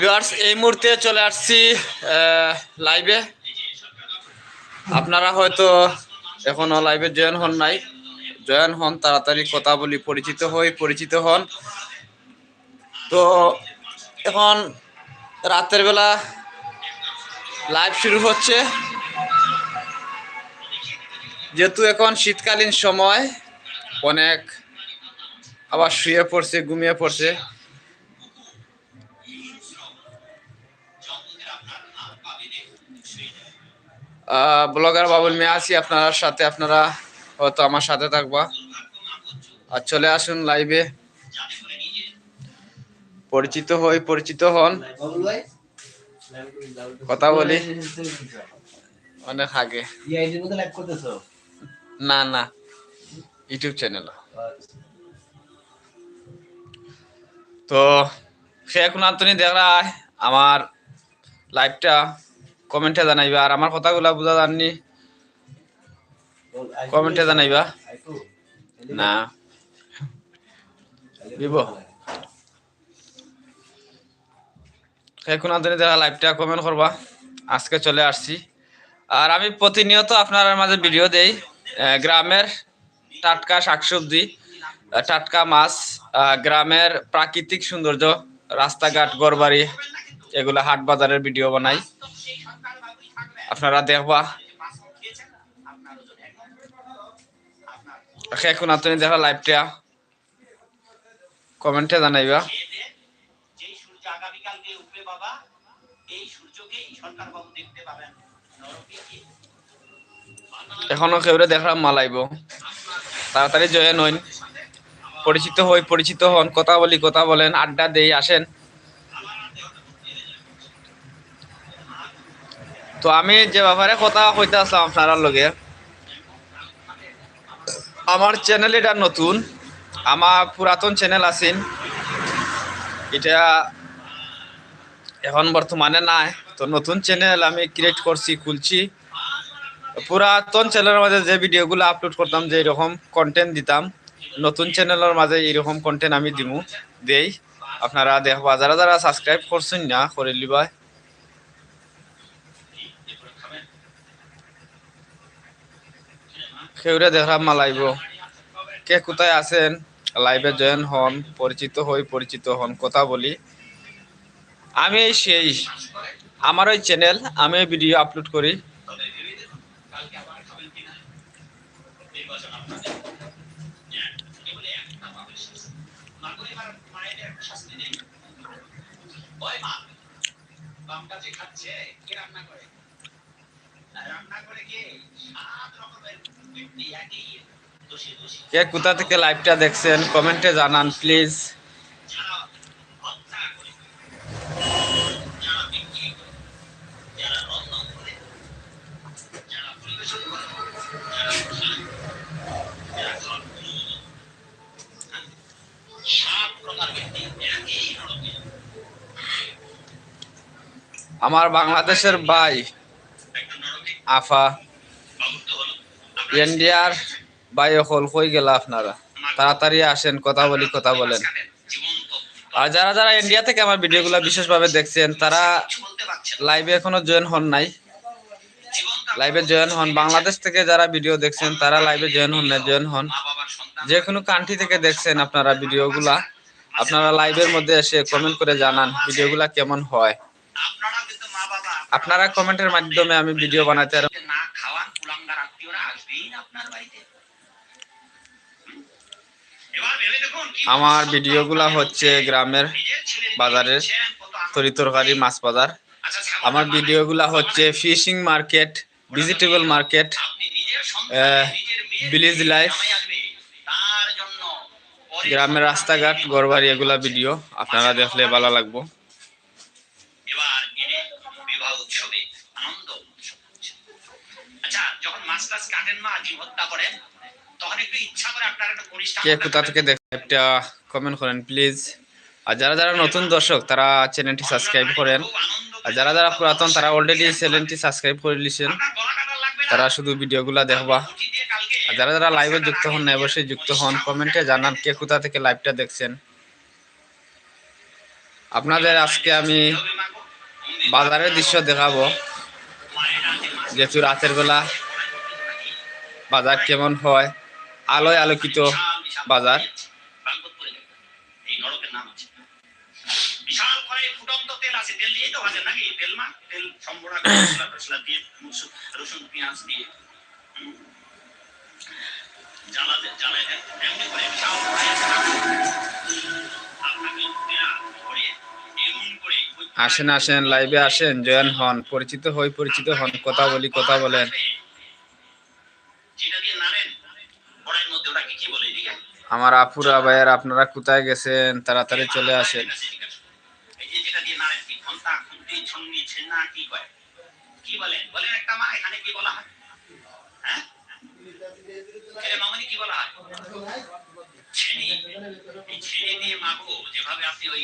Viewers এই মুহূর্তে চলে আসছি লাইভে আপনারা হয়তো এখনও লাইভে জয়েন হন নাই। জয়েন হন, তাড়াতাড়ি কথা বলি, পরিচিত হই, পরিচিত হন। তো এখন রাতের বেলা লাইভ শুরু হচ্ছে। যেহেতু এখন শীতকালীন সময়, অনেক আবার শুয়ে পড়ছে, ঘুমিয়ে পড়ছে। ব্লগার বাবুল মিয়া আছি আপনার সাথে, আপনারা হয়তো আমার সাথে থাকবা। আর চলে আসুন লাইভে পরিচিত হই, পরিচিত হন। কথা বলি। অনেক আগে। না না। ইউটিউব চ্যানেল তো সে এখন আন্তনি দেখরা আমার লাইভটা কমেন্টে জানাইবা। আর আমার কথাগুলা বুঝা জাননি কমেন্টে জানাইবা। না। দিব। এখন আন্তনি দেখা লাইভটা কমেন্ট করবা, আজকে চলে আসছি। আর আমি প্রতিনিয়ত আপনার মাঝে ভিডিও দেই। গ্রামের টাটকা শাকসবজি টাটকা মাছ গ্রামের প্রাকৃতিক সৌন্দর্য, রাস্তাঘাট গড়বাড়ি এগুলা হাট বাজারের ভিডিও বানাই। আপনারা দেখবা। এখন আপনি দেখা লাইভটা কমেন্টে জানাইবা। এখনও কেউরে দেখলাম মালাইব তাড়াতাড়ি জয়েন হইন। পরিচিত হই, পরিচিত হন, কথা বলি, কথা বলেন, আড্ডা দেই, আসেন। তো আমি যে ব্যাপারে কথা কইতে আসলাম আপনার লগে, আমার চ্যানেল এটা নতুন আমার পুরাতন চ্যানেল আছেন। এটা এখন বর্তমানে নাই, তো নতুন চ্যানেল আমি ক্রিয়েট করছি, খুলছি। পুরাতন চ্যানেলের মাঝে যে ভিডিওগুলো আপলোড করতাম, যে এরকম কন্টেন্ট দিতাম, নতুন চ্যানেলের মাঝে এরকম কন্টেন্ট আমি দিমু, দেই। আপনারা দেখবা যারা যারা সাবস্ক্রাইব করছেন না করে লিবা সেউরে দেখলাম মালাইব। কে কোথায় আছেন? লাইভে জয়েন হন, পরিচিত হই, পরিচিত হন, কথা বলি। আমি সেই, আমার ওই চ্যানেল, আমি ভিডিও আপলোড করি। বামটা যে খাচ্ছে রান্না করে? কে কোথা থেকে লাইভটা দেখছেন? কমেন্টে জানান প্লিজ আমার বাংলাদেশের ভাই আফা। ইন্ডিয়ার ভাই হল কই গেল আপনারা? তাড়াতাড়ি আসেন, কথা বলি, কথা বলেন। আর যারা যারা ইন্ডিয়া থেকে আমার ভিডিওগুলো বিশেষভাবে দেখছেন। তারা। লাইভে এখনও জয়েন হন নাই। লাইভে জয়েন হন। বাংলাদেশ থেকে যারা ভিডিও দেখছেন, তারা লাইভে জয়েন হন না জয়েন হন। যে কোনো কান্ট্রি থেকে দেখছেন আপনারা ভিডিওগুলা, আপনারা লাইভের মধ্যে এসে কমেন্ট করে জানান ভিডিওগুলা কেমন হয়। আপনারা কমেন্টের মাধ্যমে আমি ভিডিও বানাতে আর না খাওয়ান কুলাঙ্গার আত্মীয়রা আসবেই না আপনার বাড়িতে। হুম? এবার ভেবে দেখুন কি আমার ভিডিওগুলা হচ্ছে গ্রামের বাজারের তরি তরকারি মাছ বাজার। আচ্ছা, আমার ভিডিওগুলা হচ্ছে ফিশিং মার্কেট ভেজিটেবল মার্কেট জন্য পরের গ্রামের রাস্তাঘাট তৈরি গড়বাড়ি এগুলা ভিডিও আপনারা দেখলে ভালো লাগবো। মাছ কাটেন না আজীব হত্যা করেন? তখন একটু ইচ্ছা করে একটা কে কোথা থেকে দেখেন একটা কমেন্ট করেন প্লিজ আর যারা যারা নতুন দর্শক তারা চ্যানেলটি সাবস্ক্রাইব করেন। আর যারা যারা পুরাতন তারা অলরেডি চ্যানেলটি সাবস্ক্রাইব করে নিয়েছেন তারা শুধু ভিডিওগুলো দেখবা। আর যারা যারা লাইভে যুক্ত হন না অবশ্যই যুক্ত হন। কমেন্টে জানান কে কোথা থেকে লাইভটা দেখছেন। আপনাদের আজকে আমি বাজারের দৃশ্য দেখাবো। যেহেতু রাতের বেলা বাজার কেমন হয়? আলোয় আলোকিত বাজার। আসেন আসেন লাইভে আসেন। জয়েন হন। পরিচিত হই পরিচিত হন। কথা বলি কথা বলেন। আমার আপুরা ভাইয়ের আপনারা কোথায় গেছেন? তাড়াতাড়ি চলে আসেন। যেভাবে আপনি ওই